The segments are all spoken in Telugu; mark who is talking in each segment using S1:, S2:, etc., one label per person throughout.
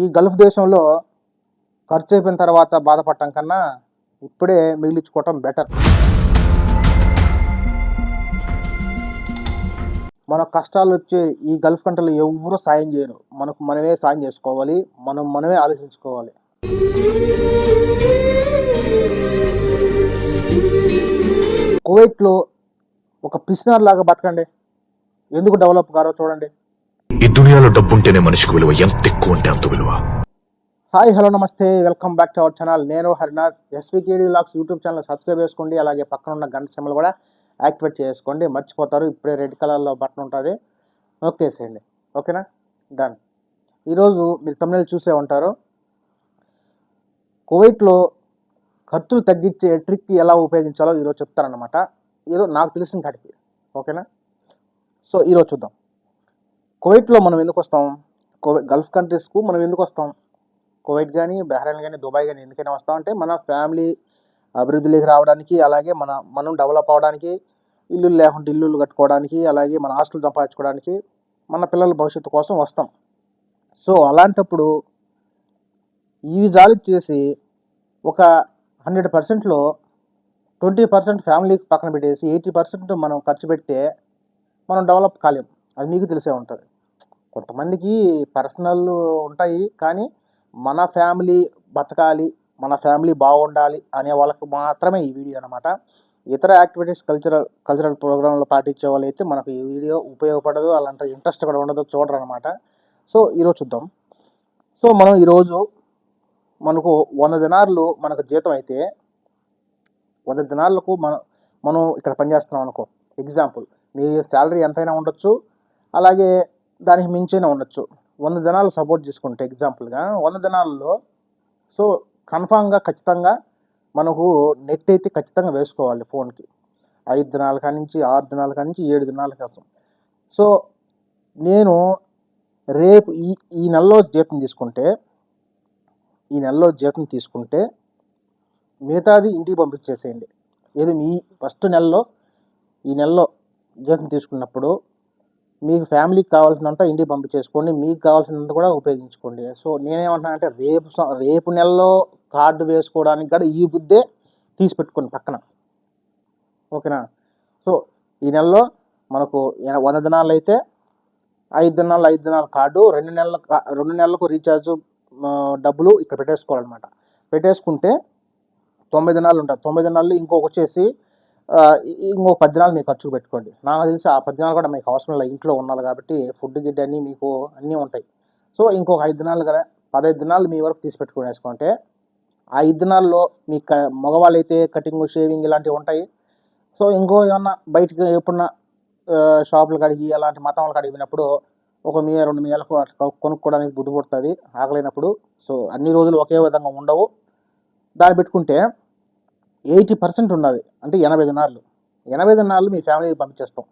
S1: ఈ గల్ఫ్ దేశంలో ఖర్చు అయిపోయిన తర్వాత బాధపడటం కన్నా ఇప్పుడే మిగిలించుకోవటం బెటర్. మన కష్టాలు వచ్చే ఈ గల్ఫ్ కంట్రీలో ఎవరు సాయం చేయరు. మనకు మనమే సాయం చేసుకోవాలి. మనం మనమే ఆలోచించుకోవాలి. కువైట్లో ఒక పిసినార్ లాగా బతకండి. ఎందుకు డెవలప్ కారో చూడండి.
S2: ఈ దునియాలో డబ్బుంటేనే మనిషికి విలువ ఎంత ఎక్కువ ఉంటే అంత విలువ.
S1: హాయ్ హలో నమస్తే welcome back to our channel. నేను Harinath. SVKD vlogs YouTube channel subscribe చేసుకోండి అలాగే పక్కన ఉన్న గంట సిమ్మలు కూడా యాక్టివేట్ చేసుకోండి. మర్చిపోతారు ఇప్పుడే రెడ్ కలర్లో బటన్ ఉంటుంది. నొక్కేసేయండి ఓకేనా? డన్ ఈరోజు మీరు తమిళ చూసే ఉంటారు. కువైట్లో ఖర్చులు తగ్గించే ట్రిక్ ఎలా ఉపయోగించాలో ఈరోజు చెప్తారనమాట ఏదో నాకు తెలిసిన కాడికి ఓకేనా? సో ఈరోజు చూద్దాం. కువైట్లో మనం ఎందుకు వస్తాం? కువైట్ గల్ఫ్ కంట్రీస్కు మనం ఎందుకు వస్తాం? కువైట్ కానీ బహ్రెయిన్ కానీ దుబాయ్ కానీ ఎందుకైనా వస్తాం అంటే మన ఫ్యామిలీ అభివృద్ధిలోకి రావడానికి అలాగే మన మనం డెవలప్ అవడానికి ఇల్లు లేకుంటే ఇల్లులు కట్టుకోవడానికి అలాగే మన ఆస్తులు సంపాదించుకోవడానికి మన పిల్లల భవిష్యత్తు కోసం వస్తాం. సో అలాంటప్పుడు ఇవి జాలి చేసి ఒక హండ్రెడ్ పర్సెంట్లో ట్వంటీ పర్సెంట్ ఫ్యామిలీకి పక్కన పెట్టేసి ఎయిటీ పర్సెంట్ మనం ఖర్చు పెడితే మనం డెవలప్ కాలేం. అది మీకు తెలిసే ఉంటుంది. కొంతమందికి పర్సనల్ ఉంటాయి కానీ మన ఫ్యామిలీ బతకాలి మన ఫ్యామిలీ బాగుండాలి అనే వాళ్ళకి మాత్రమే ఈ వీడియో అనమాట ఇతర యాక్టివిటీస్ కల్చరల్ కల్చరల్ ప్రోగ్రాంలో పాటించే వాళ్ళైతే మనకు ఈ వీడియో ఉపయోగపడదు అలాంటి ఇంట్రెస్ట్ కూడా ఉండదు చూడరు అనమాట సో ఈరోజు చూద్దాం. సో మనం ఈరోజు మనకు వంద దినార్లు మనకు జీతం అయితే వంద దినాలకు మనం మనం ఇక్కడ పనిచేస్తున్నాం అనుకో. ఎగ్జాంపుల్ మీ శాలరీ ఎంతైనా ఉండొచ్చు అలాగే దానికి మించైనా ఉండొచ్చు. వంద దినాలు సపోర్ట్ చేసుకుంటే ఎగ్జాంపుల్గా వంద జనాల్లో సో కన్ఫామ్గా ఖచ్చితంగా మనకు నెట్ అయితే ఖచ్చితంగా వేసుకోవాలి ఫోన్కి ఐదు దినాల కానించి ఆరు దినాల కానించి ఏడు దినాల కోసం. సో నేను రేపు ఈ ఈ నెలలో జీతం తీసుకుంటే ఈ నెలలో జీతం తీసుకుంటే మిగతాది ఇంటికి పంపించేసేయండి. ఏది మీ ఫస్ట్ నెలలో ఈ నెలలో జీతం తీసుకున్నప్పుడు మీకు ఫ్యామిలీకి కావాల్సినంత ఇంటికి పంపించేసుకోండి మీకు కావాల్సినంత కూడా ఉపయోగించుకోండి. సో నేనేమంటున్నా అంటే రేపు రేపు నెలలో కార్డు వేసుకోవడానికి కూడా ఈ బుద్ధే తీసి పెట్టుకోండి పక్కన. ఓకేనా? సో ఈ నెలలో మనకు వంద దినాలు అయితే ఐదు దినాలు ఐదు దినాల కార్డు రెండు నెలల రెండు నెలలకు రీఛార్జ్ డబ్బులు ఇక్కడ పెట్టేసుకోవాలన్నమాట. పెట్టేసుకుంటే తొంభై దినాలు ఉంటాయి. తొంభై దినాల్లో ఇంకొక వచ్చేసి ఇంకో పది మీకు ఖర్చు పెట్టుకోండి. నాకు తెలిసి ఆ పది కూడా మీకు అవసరం లేదు. ఇంట్లో ఉన్నారు కాబట్టి ఫుడ్ గిడ్ అన్నీ మీకు అన్నీ ఉంటాయి. సో ఇంకొక ఐదు దినాలు కదా పదహైదు దినాలు మీ వరకు తీసి పెట్టుకునేసుకుంటే ఆ ఐదు దినాల్లో మీ క మగవాళ్ళు అయితే కటింగ్ షేవింగ్ ఇలాంటివి ఉంటాయి. సో ఇంకో ఏమన్నా బయటకి ఎప్పుడన్నా షాపులు కడిగి అలాంటి మతంలు కడిగినప్పుడు ఒక మీ రెండు మీలకు అట్లా కొనుక్కోవడానికి బుద్ధి పుడుతుంది ఆకలైనప్పుడు. సో అన్ని రోజులు ఒకే విధంగా ఉండవు. దాన్ని పెట్టుకుంటే ఎయిటీ పర్సెంట్ ఉన్నది. అంటే ఎనభై దినాలు ఎనభై దినాలు మీ ఫ్యామిలీకి పంపించేస్తాం.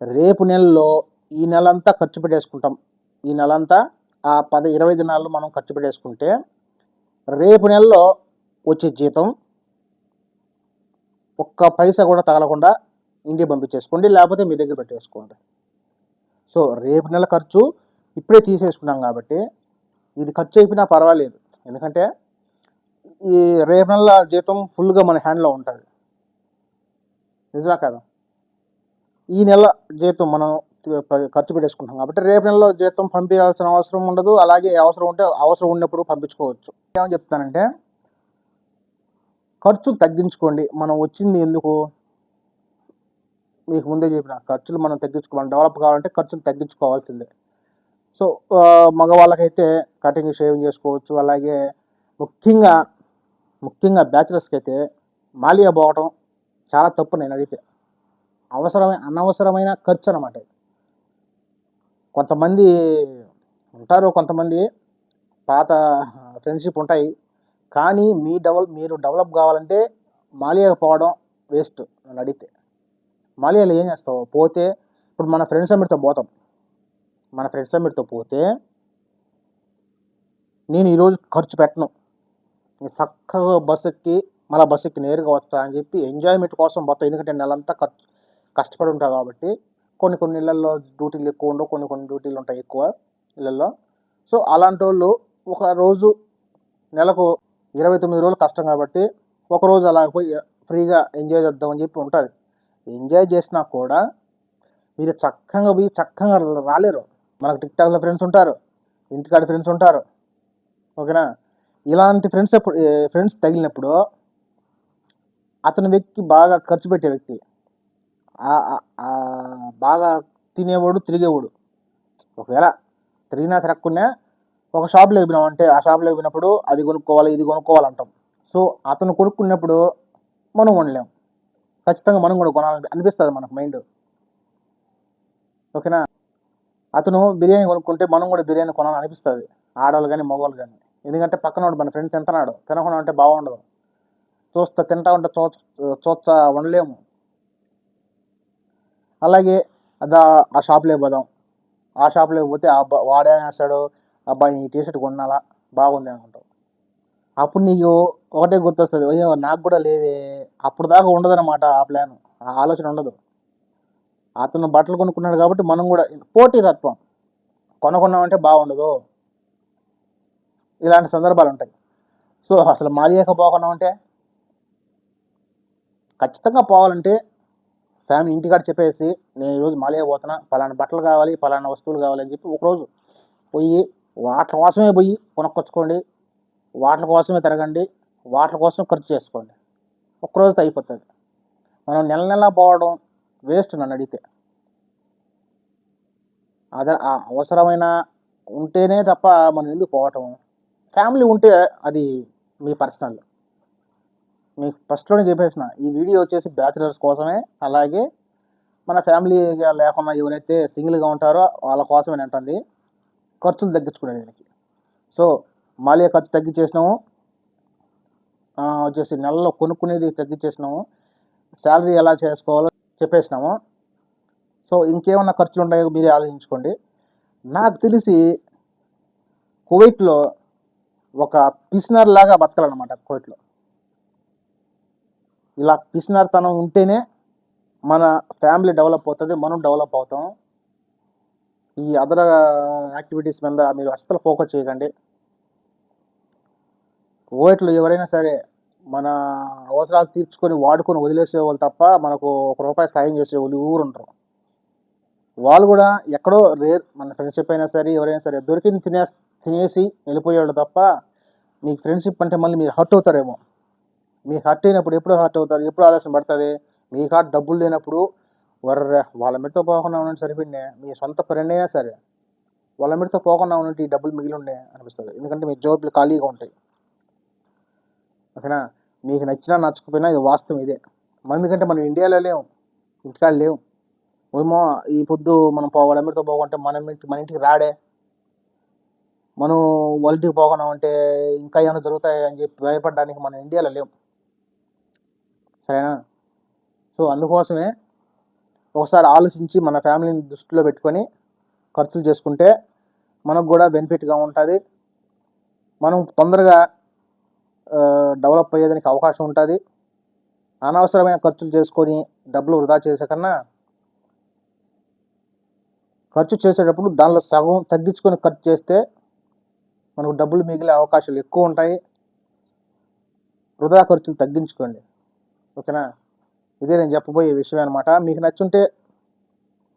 S1: రేపు నెలలో ఈ నెలంతా ఖర్చు పెట్టేసుకుంటాం. ఈ నెలంతా ఆ పది ఇరవై దినాల్లో మనం ఖర్చు పెట్టేసుకుంటే రేపు నెలలో వచ్చే జీతం ఒక్క పైసా కూడా తగలకుండా ఇంటికి పంపించేసుకోండి లేకపోతే మీ దగ్గర పెట్టేసుకోండి. సో రేపు నెల ఖర్చు ఇప్పుడే తీసేసుకున్నాం కాబట్టి ఇది ఖర్చు అయిపోయినా పర్వాలేదు. ఎందుకంటే ఈ రేపు నెల జీతం ఫుల్గా మన హ్యాండ్లో ఉంటుంది. నిజమే కదా? ఈ నెల జీతం మనం ఖర్చు పెట్టేసుకుంటాం. కాబట్టి రేపు నెలలో జీతం పంపించాల్సిన అవసరం ఉండదు. అలాగే అవసరం ఉంటే అవసరం ఉన్నప్పుడు పంపించుకోవచ్చు. ఏమని చెప్తానంటే ఖర్చు తగ్గించుకోండి. మనం వచ్చింది ఎందుకు? మీకు ముందే చెప్పిన ఖర్చులు మనం తగ్గించుకోవాలి డెవలప్ కావాలంటే ఖర్చులు తగ్గించుకోవాల్సిందే. సో మగవాళ్ళకైతే కటింగ్ షేవింగ్ చేసుకోవచ్చు. అలాగే ముఖ్యంగా ముఖ్యంగా బ్యాచిలర్స్కి అయితే మాలియా పోవటం చాలా తప్పు నేను అడిగితే. అవసరమైన అనవసరమైన ఖర్చు అనమాట కొంతమంది ఉంటారు కొంతమంది పాత ఫ్రెండ్షిప్ ఉంటాయి. కానీ మీ డెవలప్ మీరు డెవలప్ కావాలంటే మాలియా పోవడం వేస్ట్ నన్ను అడిగితే. మాలియాలో ఏం చేస్తావు? పోతే ఇప్పుడు మన ఫ్రెండ్స్ అమ్మిడితో పోతాం. మన ఫ్రెండ్స్ అమ్మిడితో పోతే నేను ఈరోజు ఖర్చు పెట్టను. చక్కగా బస్సు ఎక్కి మళ్ళీ బస్సు ఎక్కి నేరుగా వస్తా అని చెప్పి ఎంజాయ్మెంట్ కోసం పోతాం ఎందుకంటే నెలంతా ఖర్చు కష్టపడి ఉంటా కాబట్టి కొన్ని కొన్ని ఇళ్ళల్లో డ్యూటీలు ఎక్కువ ఉండవు కొన్ని కొన్ని డ్యూటీలు ఉంటాయి ఎక్కువ ఇళ్ళల్లో సో అలాంటి వాళ్ళు ఒక రోజు నెలకు ఇరవై తొమ్మిది రోజులు కష్టం కాబట్టి ఒక రోజు అలా పోయి ఫ్రీగా ఎంజాయ్ చేద్దామని చెప్పి ఉంటుంది. ఎంజాయ్ చేసినా కూడా మీరు చక్కగా పోయి చక్కగా రాలేరు. మనకు టిక్ టాక్లో ఫ్రెండ్స్ ఉంటారు ఇంటికాడ ఫ్రెండ్స్ ఉంటారు. ఓకేనా? ఇలాంటి ఫ్రెండ్స్ అప్పుడు ఫ్రెండ్స్ తగిలినప్పుడు అతని వ్యక్తి బాగా ఖర్చు పెట్టే వ్యక్తి. బాగా తినేవాడు తిరిగేవాడు. ఒకవేళ తిరిగినా తిరగకుండా ఒక షాప్లో అంటే ఆ షాప్లో పోయినప్పుడు అది కొనుక్కోవాలి ఇది కొనుక్కోవాలంటాం సో అతను కొనుక్కున్నప్పుడు మనం కొనలేం. ఖచ్చితంగా మనం కూడా కొనాలని అనిపిస్తుంది మనకు మైండ్. ఓకేనా? అతను బిర్యానీ కొనుక్కుంటే మనం కూడా బిర్యానీ కొనాలని అనిపిస్తుంది. ఆడవాళ్ళు కానీ మగవాళ్ళు కానీ ఎందుకంటే పక్కన మన ఫ్రెండ్ తింటున్నాడు. తినకుండా ఉంటే బాగుండదు. చూస్తా తింటా ఉంటే చూ చూస్తా ఉండలేము. అలాగే అదా ఆ షాప్లో పోదాం. ఆ షాప్లో పోతే ఆ అబ్బా వాడేస్తాడు అబ్బాయి నీ టీ షర్ట్ కొనాలా బాగుంది అనుకుంటావు. అప్పుడు నీకు ఒకటే గుర్తొస్తుంది. అయ్యో నాకు కూడా లేదే. అప్పుడు దాకా ఉండదన్నమాట ఆ ప్లాన్ ఆ ఆలోచన ఉండదు. అతను బట్టలు కొనుక్కున్నాడు కాబట్టి మనం కూడా పోటీ తత్వం కొనుక్కున్నామంటే బాగుండదు. ఇలాంటి సందర్భాలు ఉంటాయి. సో అసలు మాలియాక పోకున్నామంటే ఖచ్చితంగా పోవాలంటే ఫ్యామిలీ ఇంటికాడ చెప్పేసి నేను ఈరోజు మాలియా పోతున్నా పలానా బట్టలు కావాలి పలానా వస్తువులు కావాలి అని చెప్పి ఒకరోజు పోయి వాటి కోసమే పోయి కొనుక్కొచ్చుకోండి వాటి కోసమే తిరగండి వాటి కోసం ఖర్చు చేసుకోండి. ఒక్కరోజుతో అయిపోతుంది. మనం నెల నెల పోవడం వేస్ట్ నన్ను అడిగితే. అదే అవసరమైన ఉంటేనే తప్ప మనం ఎందుకు పోవటం? ఫ్యామిలీ ఉంటే అది మీ పర్సనల్ మీకు ఫస్ట్లోనే చెప్పేసిన ఈ వీడియో వచ్చేసి బ్యాచిలర్స్ కోసమే అలాగే మన ఫ్యామిలీ లేకుండా ఎవరైతే సింగిల్గా ఉంటారో వాళ్ళ కోసమే అంటుంది. ఖర్చులు తగ్గించుకునే దీనికి. సో మాలియా ఖర్చు తగ్గించేసినాము. వచ్చేసి నెలలో కొనుక్కునేది తగ్గించేసినాము. శాలరీ ఎలా చేసుకోవాలో చెప్పేసినాము. సో ఇంకేమన్నా ఖర్చులు ఉంటాయో మీరే ఆలోచించుకోండి. నాకు తెలిసి కువైట్లో ఒక పిసినర్ లాగా బతకాలన్నమాట కోర్టులో. ఇలా పిసినర్తనం ఉంటేనే మన ఫ్యామిలీ డెవలప్ అవుతుంది మనం డెవలప్ అవుతాం. ఈ అదర్ యాక్టివిటీస్ uh, మీద మీరు అస్సలు ఫోకస్ చేయకండి. ఓట్లు ఎవరైనా సరే మన అవసరాలు తీర్చుకొని వాడుకొని వదిలేసే వాళ్ళు తప్ప మనకు ఒక రూపాయి సాయం చేసే వాళ్ళు ఊరుంటారు వాళ్ళు కూడా ఎక్కడో రేర్ మన ఫ్రెండ్షిప్ అయినా సరే ఎవరైనా సరే దొరికింది తినే తినేసి వెళ్ళిపోయేవాళ్ళు తప్ప మీకు ఫ్రెండ్షిప్ అంటే మళ్ళీ మీరు హర్ట్ అవుతారేమో. మీకు హర్ట్ అయినప్పుడు ఎప్పుడు హర్ట్ అవుతారు? ఎప్పుడు ఆలోచన పడుతుంది మీ కాడ డబ్బులు లేనప్పుడు వర్ర వాళ్ళ మీదతో పోకుండా ఉండండి సరిపోయింది. మీ సొంత ఫ్రెండ్ అయినా సరే వాళ్ళ మీదతో పోకుండా ఉండండి ఈ డబ్బులు మిగిలి ఉండే అనిపిస్తుంది. ఎందుకంటే మీ జోబులు ఖాళీగా ఉంటాయి. ఓకేనా? మీకు నచ్చినా నచ్చకపోయినా ఇది వాస్తవం ఇదే. ఎందుకంటే మనం ఇండియాలో లేవు ఇంటికాడ లేవు ఏమో ఈ పొద్దు మనం పో పోకుంటే మన ఇంటికి మన ఇంటికి రాడే. మనం వాళ్ళ ఇంటికి పోకుండా ఉంటే ఇంకా ఏమైనా జరుగుతాయి అని చెప్పి భయపడడానికి మనం ఇండియాలో లేం. సరేనా? సో అందుకోసమే ఒకసారి ఆలోచించి మన ఫ్యామిలీని దృష్టిలో పెట్టుకొని ఖర్చులు చేసుకుంటే మనకు కూడా బెనిఫిట్గా ఉంటుంది. మనం తొందరగా డెవలప్ అయ్యేదానికి అవకాశం ఉంటుంది. అనవసరమైన ఖర్చులు చేసుకొని డబ్బులు వృధా చేసే కన్నా ఖర్చు చేసేటప్పుడు దానిలో సగం తగ్గించుకొని ఖర్చు చేస్తే మనకు డబ్బులు మిగిలే అవకాశాలు ఎక్కువ ఉంటాయి. వృధా ఖర్చులు తగ్గించుకోండి. ఓకేనా? ఇదే నేను చెప్పబోయే విషయం అనమాట మీకు నచ్చుంటే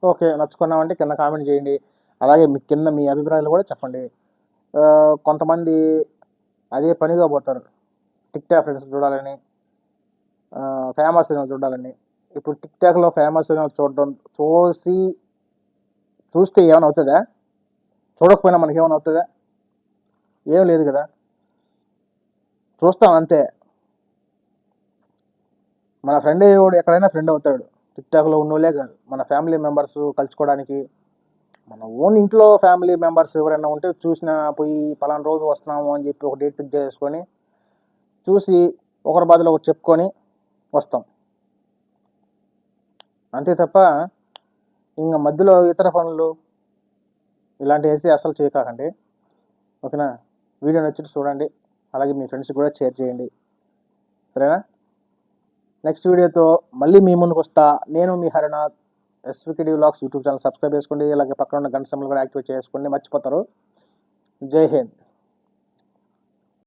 S1: ఓకే నచ్చుకున్నామంటే కింద కామెంట్ చేయండి. అలాగే మీ కింద మీ అభిప్రాయాలు కూడా చెప్పండి. కొంతమంది అదే పనిగా పోతారు. టిక్ టాక్ ఫ్రెండ్స్ చూడాలని ఫేమస్ సినిమా చూడాలని. ఇప్పుడు టిక్ టాక్లో ఫేమస్ సినిమా చూడడం చూసి చూస్తే ఏమైనా అవుతుందా? చూడకపోయినా మనకి ఏమైనా అవుతుందా? ఏం లేదు కదా. చూస్తాం అంతే. మన ఫ్రెండ్ అయ్యేవాడు ఎక్కడైనా ఫ్రెండ్ అవుతాడు. టిక్టాక్లో ఉన్నోళ్ళే కాదు. మన ఫ్యామిలీ మెంబర్స్ కలుసుకోవడానికి. మన ఓన్ ఇంట్లో ఫ్యామిలీ మెంబర్స్ ఎవరైనా ఉంటే చూసినా పోయి పలానా రోజు వస్తున్నాము అని చెప్పి ఒక డేట్ ఫిక్స్ చేసుకొని చూసి ఒకరి బాధలో ఒకటి చెప్పుకొని వస్తాం. అంతే తప్ప ఇంకా మధ్యలో ఇతర పనులు ఇలాంటివి అయితే అసలు చేయకాకండి ఓకేనా? వీడియో నచ్చింది చూడండి. అలాగే మీ ఫ్రెండ్స్కి కూడా షేర్ చేయండి. సరేనా? నెక్స్ట్ వీడియోతో మళ్ళీ మీ ముందుకు వస్తా. నేను మీ Harinath SVKD vlogs YouTube channel subscribe చేసుకోండి. అలాగే పక్కన ఉన్న గంట సమయంలో కూడా యాక్టివేట్ చేసుకోండి. మర్చిపోతారు. జై హింద్.